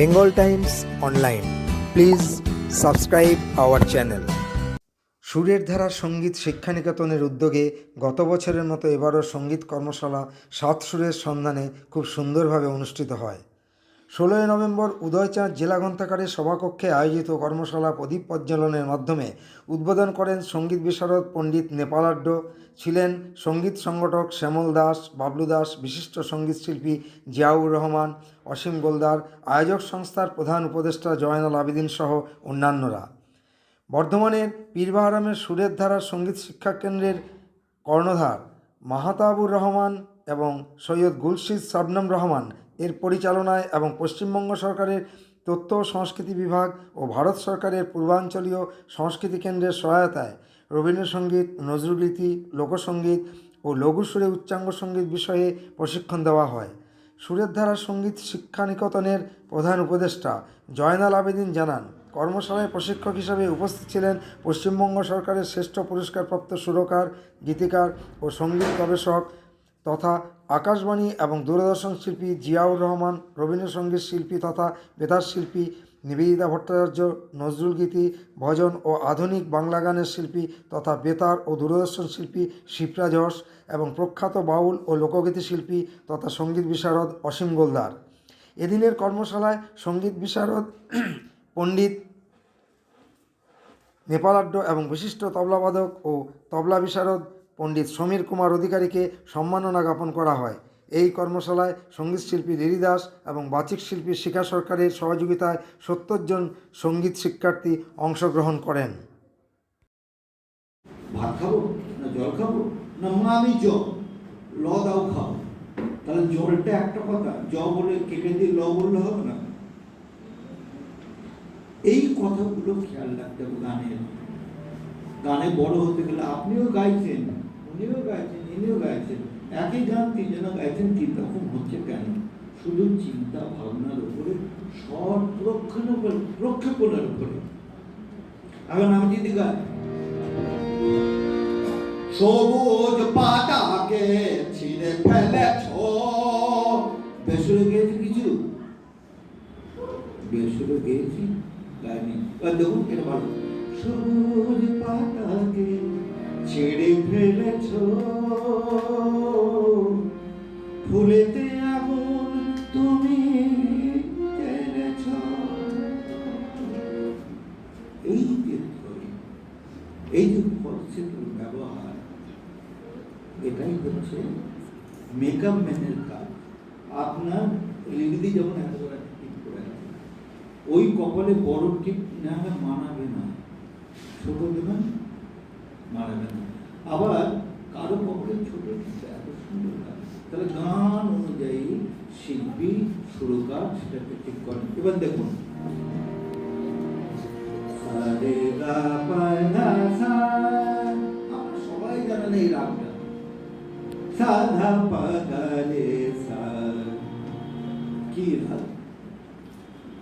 Bengal times online please subscribe our channel সুরের ধারা সংগীত শিক্ষানিকেতনের উদ্যোগে গত বছরের মতো এবারও সংগীত কর্মশালা সাত সুরের সন্ধানে খুব সুন্দরভাবে অনুষ্ঠিত হয়। ষোলোই নভেম্বর উদয়চাঁদ জেলা গ্রন্থাগারের সভাকক্ষে আয়োজিত কর্মশালা প্রদীপ প্রজ্বলনের মাধ্যমে উদ্বোধন করেন সংগীত বিশারদ পণ্ডিত নেপালাড্ড ছিলেন সংগীত সংগঠক শ্যামল দাস, বাবলু দাস, বিশিষ্ট সঙ্গীতশিল্পী জিয়াউর রহমান, অসীম গোলদার, আয়োজক সংস্থার প্রধান উপদেষ্টা জয়নাল আবেদিন সহ অন্যান্যরা। বর্ধমানের পীরবাহারামের সুরের ধারা সংগীত শিক্ষা কেন্দ্রের কর্ণধার মাহাতাবুর রহমান এবং সৈয়দ গুলশিদ শাবনম রহমান পরিচালনায় এবং পশ্চিমবঙ্গ সরকারের তথ্য সংস্কৃতি বিভাগ ও ভারত সরকারের পূর্বাঞ্চলীয় সংস্কৃতি কেন্দ্রের সহায়তায় রবীন্দ্রসঙ্গীত, নজরুলগীতি, লোকসঙ্গীত ও লঘু সুরে উচ্চাঙ্গ সংগীত বিষয়ে প্রশিক্ষণ দেওয়া হয়। সুরের ধারা সংগীত শিক্ষা নিকেতনের প্রধান উপদেষ্টা জয়নাল আবেদিন জানান, কর্মশালায় প্রশিক্ষক হিসাবে উপস্থিত ছিলেন পশ্চিমবঙ্গ সরকারের শ্রেষ্ঠ পুরস্কারপ্রাপ্ত সুরকার, গীতিকার ও সংগীত গবেষক তথা আকাশবাণী এবং দূরদর্শন শিল্পী জিয়াউর রহমান, রবীন্দ্রসঙ্গীত শিল্পী তথা বেতার শিল্পী নিবেদিতা ভট্টাচার্য, নজরুল গীতি, ভজন ও আধুনিক বাংলা গানের শিল্পী তথা বেতার ও দূরদর্শন শিল্পী শিপ্রা যশ এবং প্রখ্যাত বাউল ও লোকগীতি শিল্পী তথা সংগীত বিশারদ অসীম গোলদার। এদিনের কর্মশালায় সংগীত বিশারদ, পণ্ডিত নেপালাড্ড এবং বিশিষ্ট তবলাবাদক ও তবলা বিশারদ পণ্ডিত সমীর কুমার অধিকারীকে সম্মাননা জ্ঞাপন করা হয়। এই কর্মশালায় সংগীত শিল্পী লিলি দাস এবং বাচিক শিল্পী শিখা সরকারের সহযোগিতায় সত্তর জন সংগীত শিক্ষার্থী অংশগ্রহণ করেন। ভাত খাব না জল খাব? না মা, আমি জ ল দাও খাও। তাহলে জলটা একটা কথা জ বলে কেটে দিয়ে ল বললে হবে না? এই কথাগুলো খেয়াল রাখতে হবে গানের। গানে বড় হতে গেলে আপনিও গাইছেন একই গান হচ্ছে কেন? শুধু চিন্তা ভাবনার উপরে, সৎ প্রক্ষেপণ প্রক্ষেপণের উপরে। এখন আমি যদি গাই সবুজ পাতাকে ছিঁড়ে ফেলেছ। বেসুরে কিছু? বেসুরে গেয়েছি? গাইনি। দেখুন, এটা ভালো। সবুজ পাতাকে ছিঁড়ে ফেলেছ। ফুলেতে এমন তুমি জেনেছ এই যে এই যে পরিচিতির ব্যবহার, এটাই হচ্ছে মেকআপ ম্যানের কাজ। আপনার লিগদি যেমন এত একটা টিপ করে ওই কপালে বড় টিপ না মানাবে না। ছোট দেবেন মানাবে না আবার কারও কপালে ছোট টিপ এত সুন্দর তাহলে গান অনুযায়ী শিল্পী, সুরকার সেটাকে ঠিক করেন। এবার দেখুন। আপনারা সবাই জানেন এই রাগটা সা ধা পা গা কি রাগ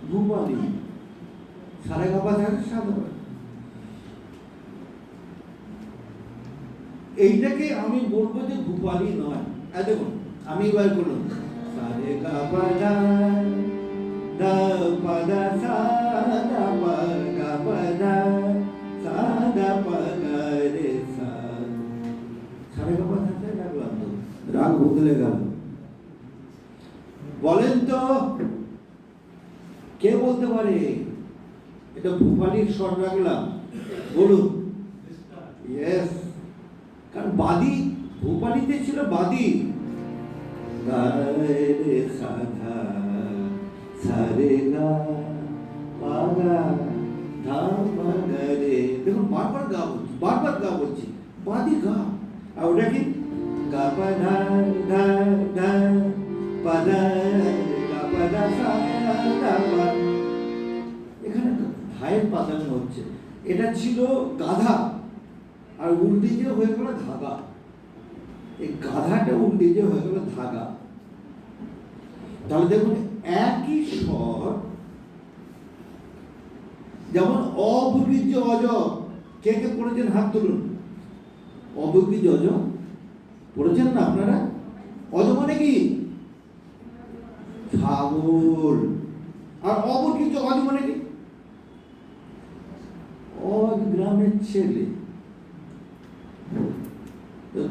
ভূপালি সারে গা পা ধা সা ধা পা। এইটাকে আমি বলব যে ভূপালি নয়। দেখুন আমি এবার বলুন সারে গা পা ধা ধা পা সা ধা পা গা পা সা ধা পা গা রে সা সারে গা সা রাগ বদলে গেল বলেন তো কে বলতে পারে? এটা ভূপালির স্বর রাখলাম বলুন ইয়েস কারণ বাদী ভূপালিতে ছিল বাদী। সাধা, সারে দেখুন, বারবার গা বারবার গা গা। আর ওটা কি? গা পা এখানে ধায়ের পাতানো হচ্ছে। এটা ছিল গাধা। আর উল্টে যে হয়ে গেল ধাগা এই গাধাটা উল্টে যে হয়ে গেল ধাগা তাহলে দেখুন, একই স্বর, যেমন অবগিজ অজ কে কে পড়েছেন? হাত তুলুন। অবগিজ অজ পড়েছেন না আপনারা? অজ মানে কি? ছাগল আর অবর্গিত অজ মানে কি? অজ গ্রামের ছেলে।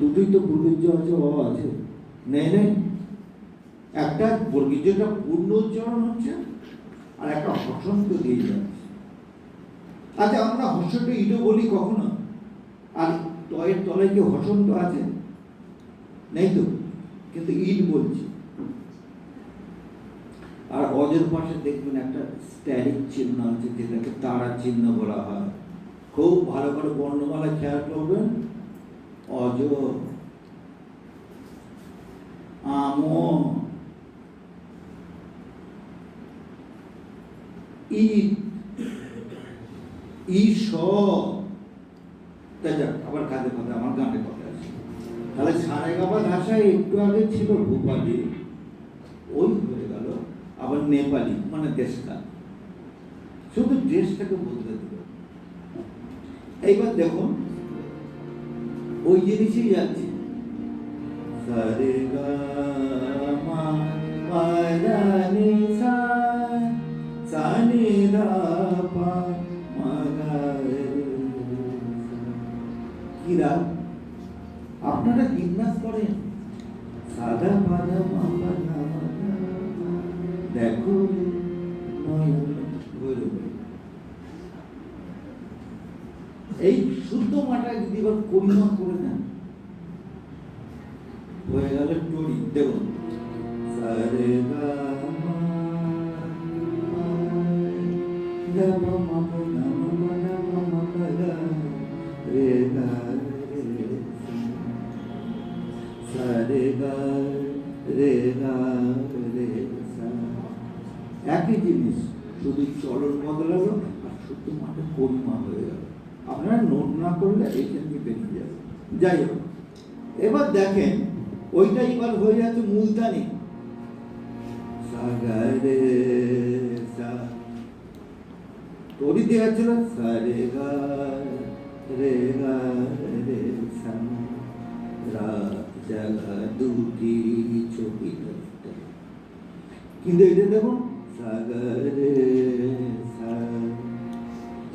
দুটোই তো বর্গীজ আছে অ আছে। নেই নেই একটা বর্গীজটা পূর্ণ উচ্চারণ হচ্ছে, আর একটা হসন্ত দিয়ে যাচ্ছে। আচ্ছা আমরা হর্ষটা ইটো বলি কখনো? আর তয়ের তলায় কি হসন্ত আছে? নেই তো? কিন্তু ইট বলছি। আর অজের পাশে দেখবেন একটা স্ট্যারিক চিহ্ন আছে, যেটাকে তারা চিহ্ন বলা হয়। খুব ভালো করে বর্ণমালা খেয়াল করবেন। অজ। আম। ইট ঈশ। আবার কাজে কথা, আমার গানে কথা আছে। তাহলে সারে গাবা ভাষায় একটু আগে ছিল ভূপালি। ওই হয়ে গেল, আবার নেপালি মানে দেশকাল শুধু দেশটাকে বদলে দিল। এইবার দেখুন ওই জিনিসই যাচ্ছে সারে গা মা নি সা রা পা আপনারা বিন্যাস করেন সাদা পাদা মামা। দেখো। এই শুদ্ধ মাটা যদি এবার একই জিনিস শুধু চলন বদলালো আর শুদ্ধ মাঠে পরিমা হয়ে গেল। আপনারা নোট না করলে এইখান থেকে বেরিয়ে যাবে যাই হোক, এবার দেখেন, ওইটা এবার হয়ে যাচ্ছে মুলতানি। সাগরে সা দেওয়া ছিল, সারে রে রে রাত দুটি ছবি কিন্তু এটা দেখুন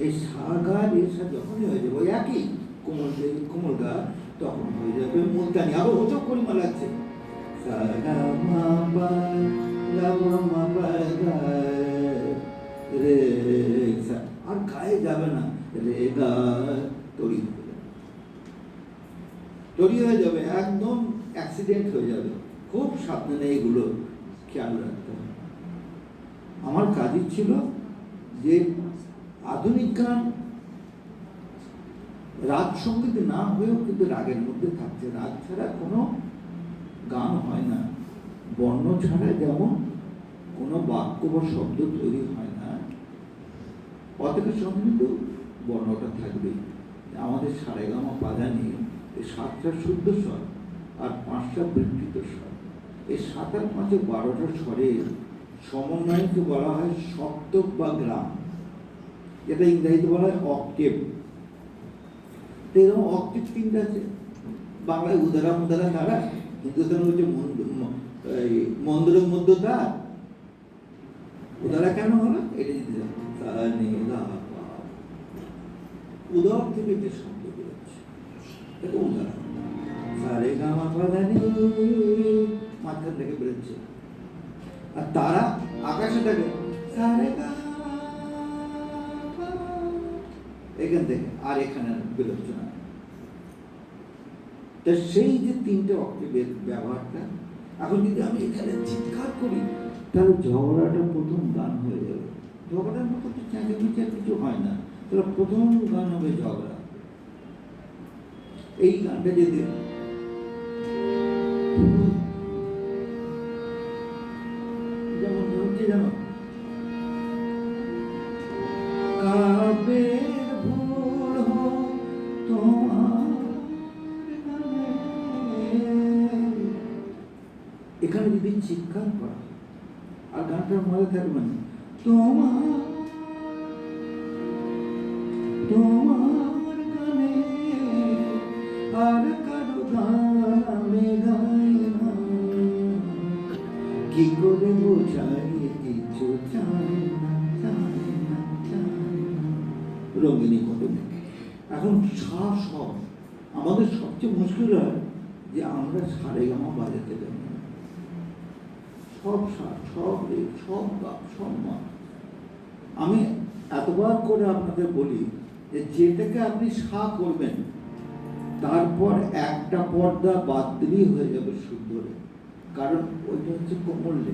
এই সাগার এর সাথে যখনই হয়ে যাবে একই কোমল কোমল গা তখন হয়ে যাবে মুলতানি। আবার ওটাও পরিমা লাগছে সাগা মা মা রে। আর গায়ে যাবে না। রে গা, তরি তৈরি হয়ে যাবে, একদম অ্যাক্সিডেন্ট হয়ে যাবে। খুব সাবধানে এগুলো খেয়াল রাখতে হবে আমার কাজই ছিল যে আধুনিক গান রাগ সংগীত না হয়েও কিন্তু রাগের মধ্যে থাকছে। রাগ ছাড়া কোনো গান হয় না। বর্ণ ছাড়া যেমন কোনো বাক্য বা শব্দ তৈরি হয় না অতটা সঙ্গে কিন্তু বর্ণটা থাকবেই আমাদের সারেগামা পাদানি এই সাতটা শুদ্ধ স্বর আর পাঁচটা বৃত্তিত স্বর। এই সাত আর পাঁচে বারোটা স্বরের সমন্বয়কে বলা হয় সপ্তক বা গ্রাম। যেটা ইংরেজিতে বলা হয় অক্টেভ। তো এরকম অক্টেভ তিনটা আছে। বাংলায় উদারা মুদারা তারা হিন্দুস্তানে হচ্ছে মন্দ- ম- এই মন্দির মধ্য তার উদারা কেন হলো? এটা যদি উদর থেকে যে শব্দ বেরোচ্ছে। এটা উদারা। সারে গামা পাদানি মাঝখান থেকে বেরোচ্ছে। আর তারা আকাশে থাকে এখান থেকে আর এখানে বেরোচ্ছে না তা সেই যে তিনটে অক্টেভের ব্যবহারটা, এখন যদি আমি এখানে চিৎকার করি, তাহলে ঝগড়াটা প্রথম গান হয়ে যাবে। ঝগড়ার মতো তো চেঁচামেচি আর কিছু হয় না। তাহলে প্রথম গান হবে ঝগড়া। এই গানটা যদি চিৎকার করা। আর গানটার মজা থাকবে না। তোমার তোমার গানে আর কারও গান আমি গাই না। কি করে বোঝাই কিছু চাই না চাই রঙিনী ঘটনা এখন সা সব। আমাদের সবচেয়ে মুশকিল হয় যে আমরা সারে গামা বাজাতে যাব। সব সা সব রে সব গা সব মা আমি এতবার করে আপনাদের বলি যে যেটাকে আপনি সা করবেন, তারপর একটা পর্দা বাদ দিলেই হয়ে যাবে শুদ্ধ রে কারণ ওইটা হচ্ছে কোমল রে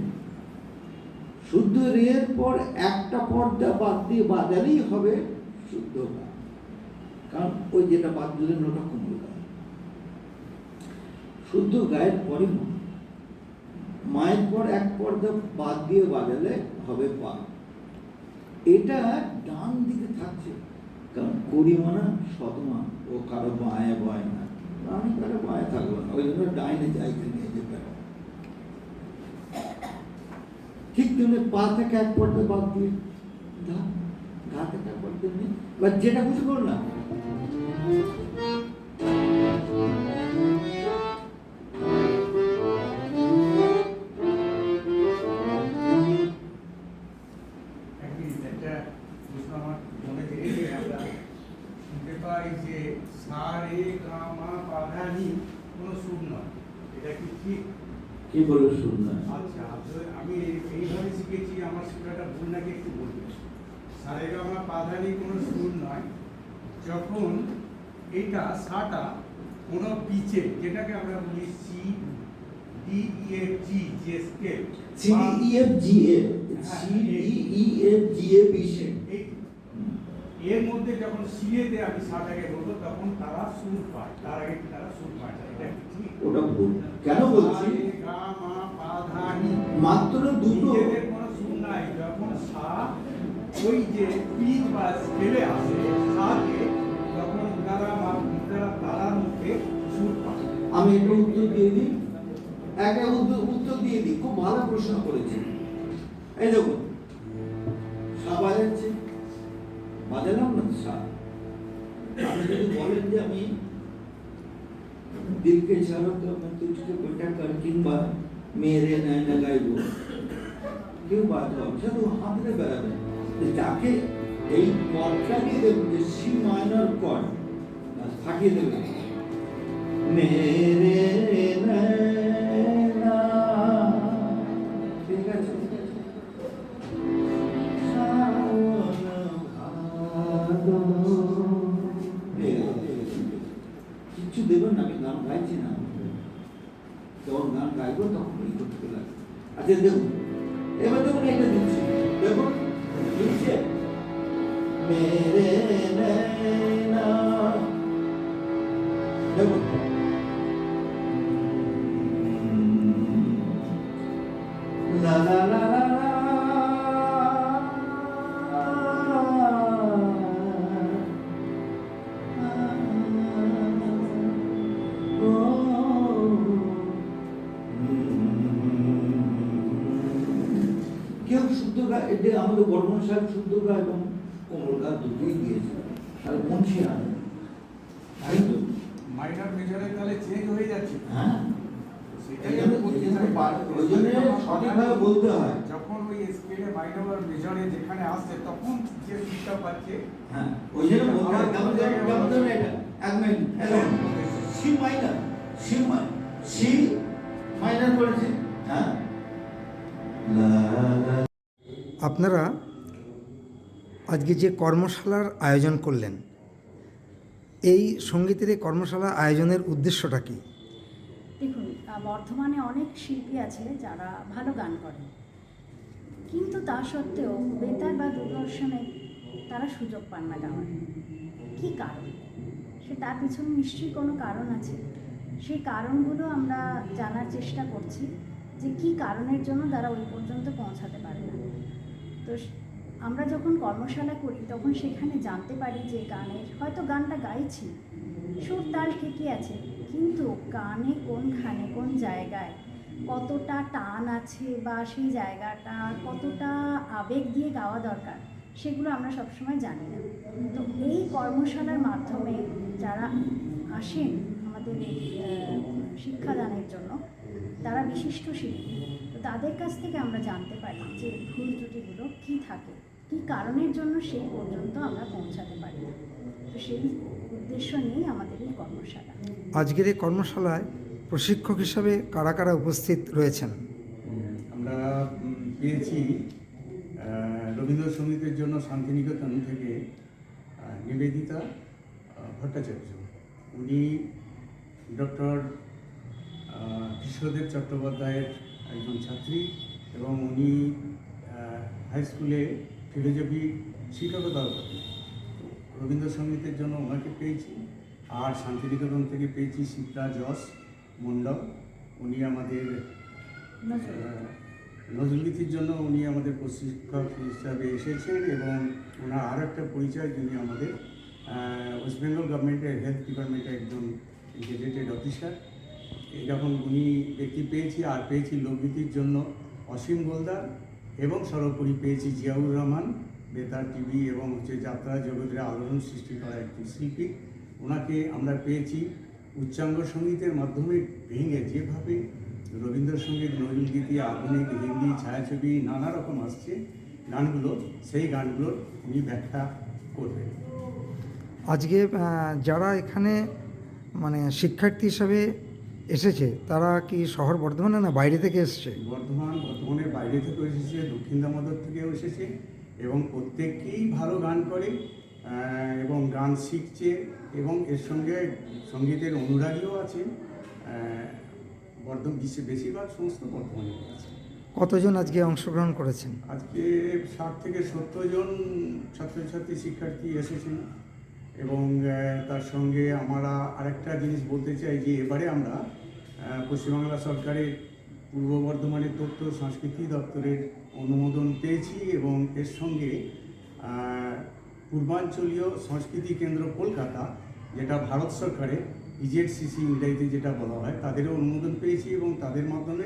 শুদ্ধ রের পর একটা পর্দা বাদ দিয়ে বাজালেই হবে শুদ্ধ গা কারণ ওই যেটা বাদ দিলেন ওটা কোমল গা শুদ্ধ গায়ের পরে মায়ের পর এক পর্দা বাদ দিয়ে বাজালে হবে পা। এটা ডান দিকে থাকছে। কারণ করিমানা শতমা ও কারও বাঁয়ে বয় না। আমি কারও বাঁয়ে থাকব না। ওই জন্য ডাইনে যাইতে নিয়ে যেতে। ঠিক তুমি পা থেকে এক পর্দা বাদ দিয়ে ধা ধা থেকে এক পর্দা নিয়ে। বা যেটা খুশি করো না কি বলে শুননা আচ্ছা আমি এইভাবে শিখেছি আমার শেখাটা ভুল নাকি একটু বলবেন? সারে গা মা পা ধা নি কোনো সুর নয়। যখন এইটা সাটা কোনো পিচে যেটাকে আমরা বলি C D E F G যে scale C D E F G A C D E F G A এই এর মধ্যে যখন সিএতে আমি সাটাকে বলব তখন তারা সুর পায়। তার আগে তারা সুর পায়? না। এটা কি? ঠিক ওটা ভুল। কেন বলছি। মাত্র দুটো। যখন সা ওই যে পিচ বা স্কেলে আসে সাকে তখন তারা বা তারা তারার মধ্যে সুর পায়। আমি একটা উত্তর দিয়ে দিই। একটা উত্তর উত্তর দিয়ে দিই। খুব ভালো প্রশ্ন করেছে। এই দেখুন সা বাজাচ্ছে। বাজালাম না সা আপনি যদি বলেন যে আমি দিলকে ছাড়ো তো আমি তুঝকে বেটা কর কিংবা মেরে নয়না গাইবো কেউ বাজবো তো হাতরে বেড়াবে। যাকে এই কর্ডটা দিয়ে দেবো, যে সি মাইনর কর্ড ফাটিয়ে দেবে। মেরে সাহেব শুদ্ধ এবং কোমল দুটোই দিয়েছে। আর মুন্সি আনে তাই তো? মাইনর মেজরে তাহলে চেঞ্জ হয়ে যাচ্ছে। হ্যাঁ। বলতে হয়। যখন ওই স্কেলে মাইনর আর মেজরে যেখানে আসছে তখন যে সুরটা পাচ্ছে হ্যাঁ ওই জন্য এক মিনিট সি মাইনার সি মাই- সি মাইনার করেছে। হ্যাঁ। আপনারা আজকে যে কর্মশালার আয়োজন করলেন, এই সঙ্গীতের এই কর্মশালা আয়োজনের উদ্দেশ্যটা কি? দেখুন বর্ধমানে অনেক শিল্পী আছে যারা ভালো গান করে কিন্তু তা সত্ত্বেও বেতার বা দূরদর্শনে তারা সুযোগ পান না গাওয়ার। কী কারণ? সে তার পিছনে নিশ্চয়ই কোনো কারণ আছে। সেই কারণগুলো আমরা জানার চেষ্টা করছি যে কী কারণের জন্য তারা ওই পর্যন্ত পৌঁছাতে পারে না। তো আমরা যখন কর্মশালা করি, তখন সেখানে জানতে পারি যে গানের, হয়তো গানটা গাইছি, সুর তাল ঠিকই আছে, কিন্তু গানে কোনখানে কোন জায়গায় কতটা টান আছে বা সেই জায়গাটা কতটা আবেগ দিয়ে গাওয়া দরকার, সেগুলো আমরা সবসময় জানি না। তো এই কর্মশালার মাধ্যমে যারা আসেন আমাদের শিক্ষাদানের জন্য, তারা বিশিষ্ট শিল্পী। তাদের কাছ থেকে আমরা জানতে পারি যে ভুল ত্রুটিগুলো কী থাকে কী কারণের জন্য সেই পর্যন্ত আমরা পৌঁছাতে পারি। না তো সেই উদ্দেশ্য নিয়েই আমাদের এই কর্মশালা। আজকের এই কর্মশালায় প্রশিক্ষক হিসাবে কারা কারা উপস্থিত রয়েছেন? আমরা পেয়েছি রবীন্দ্রসঙ্গীতের জন্য শান্তিনিকেতন থেকে নিবেদিতা ভট্টাচার্য। উনি ডক্টর কৃষ্ণদেব চট্টোপাধ্যায়ের একজন ছাত্রী এবং উনি হাই স্কুলে ফিলোজফি শিক্ষকতাও করেন রবীন্দ্রসঙ্গীতের জন্য ওনাকে পেয়েছি, আর শান্তিনিকেতন থেকে পেয়েছি শিপ্রা যশ মণ্ডল। উনি আমাদের নজরুল নজরুলগীতির জন্য উনি আমাদের প্রশিক্ষক হিসাবে এসেছেন এবং ওনার আর একটা পরিচয়, যিনি আমাদের ওয়েস্ট বেঙ্গল গভর্নমেন্টের হেলথ ডিপার্টমেন্টের একজন গেজেটেড অফিসার এরকম উনি ব্যক্তি পেয়েছি আর পেয়েছি লোকগীতির জন্য অসীম গোলদার এবং সর্বোপরি পেয়েছি জিয়াউর রহমান, বেতার টিভি এবং হচ্ছে যাত্রা জগতের আলোড়ন সৃষ্টি করা একটি শিল্পী। ওনাকে আমরা পেয়েছি উচ্চাঙ্গ সঙ্গীতের মাধ্যমে ভেঙে যেভাবে রবীন্দ্রসঙ্গীত নজরুলগীতি আধুনিক হিন্দি, ছায়াছবি, নানা রকম আসছে, গানগুলো, সেই গানগুলোর উনি ব্যাখ্যা করবেন। আজকে যারা এখানে মানে শিক্ষার্থী হিসাবে এসেছে তারা কি শহর বর্ধমানে না বাইরে থেকে এসছে? বর্ধমান বর্ধমানের বাইরে থেকে এসেছে দক্ষিণ দামোদর থেকেও এসেছে এবং প্রত্যেকেই ভালো গান করে এবং গান শিখছে এবং এর সঙ্গে সঙ্গীতের অনুরাগীও আছে বর্ধমান বিশ্বে বেশিরভাগ সমস্ত বর্ধমানে আছে। কতজন আজকে অংশগ্রহণ করেছেন? আজকে ষাট থেকে সত্তর জন ছাত্রছাত্রী শিক্ষার্থী এসেছেন এবং তার সঙ্গে আমরা আরেকটা জিনিস বলতে চাই যে এবারে আমরা পশ্চিমবাংলা সরকারের পূর্ব বর্ধমানের তথ্য সংস্কৃতি দপ্তরের অনুমোদন পেয়েছি এবং এর সঙ্গে পূর্বাঞ্চলীয় সংস্কৃতি কেন্দ্র কলকাতা, যেটা ভারত সরকারের ইজেডসিসি ইংরেজিতে যেটা বলা হয়, তাদেরও অনুমোদন পেয়েছি এবং তাদের মাধ্যমে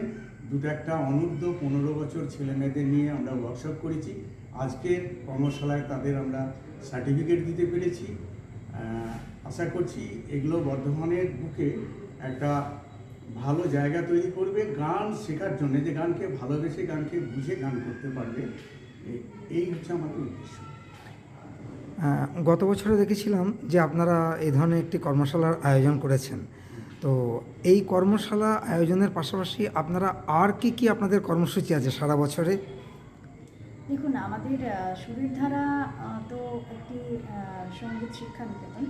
দুটো একটা অনূর্ধ্ব পনেরো বছর ছেলে মেয়েদের নিয়ে আমরা ওয়ার্কশপ করেছি। আজকের কর্মশালায় তাদের আমরা সার্টিফিকেট দিতে পেরেছি। আশা করছি এগুলো বর্ধমানের বুকে একটা ভালো জায়গা তৈরি করবে গান শেখার জন্য যে গানকে ভালোবেসে গানকে বুঝে গান করতে পারবে এই হচ্ছে আমাদের উদ্দেশ্য। গত বছরে দেখেছিলাম যে আপনারা এই ধরনের একটি কর্মশালার আয়োজন করেছেন। তো এই কর্মশালা আয়োজনের পাশাপাশি আপনারা আর কি কি আপনাদের কর্মসূচি আছে সারা বছরে? দেখুন আমাদের সুরের ধারা তো একটি সংগীত শিক্ষা নিকেতন।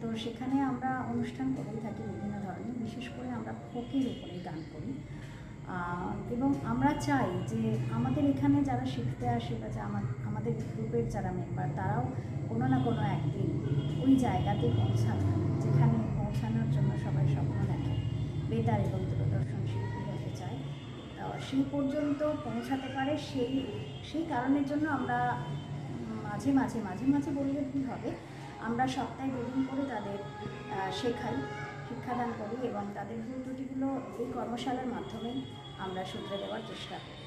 তো সেখানে আমরা অনুষ্ঠান করেই থাকি বিভিন্ন ধরনের বিশেষ আমরা ফোকের উপরে গান করি। এবং আমরা চাই যে আমাদের এখানে যারা শিখতে আসে বা আমাদের গ্রুপের যারা মেম্বার তারাও কোনো না কোনো একদিন ওই জায়গাতে পৌঁছানো, যেখানে পৌঁছানোর জন্য সবাই স্বপ্ন দেখে। বেতার এবং দূরদর্শন শিল্পী হতে চায়। সেই পর্যন্ত পৌঁছাতে পারে সেই সেই কারণের জন্য আমরা মাঝে মাঝে মাঝে মাঝে বললে ভুল হবে? আমরা সপ্তাহে দুদিন করে তাদের শেখাই। শিক্ষাদান করি এবং তাদের ভুল ত্রুটিগুলো এই কর্মশালার মাধ্যমে আমরা শুধরে দেওয়ার চেষ্টা করি।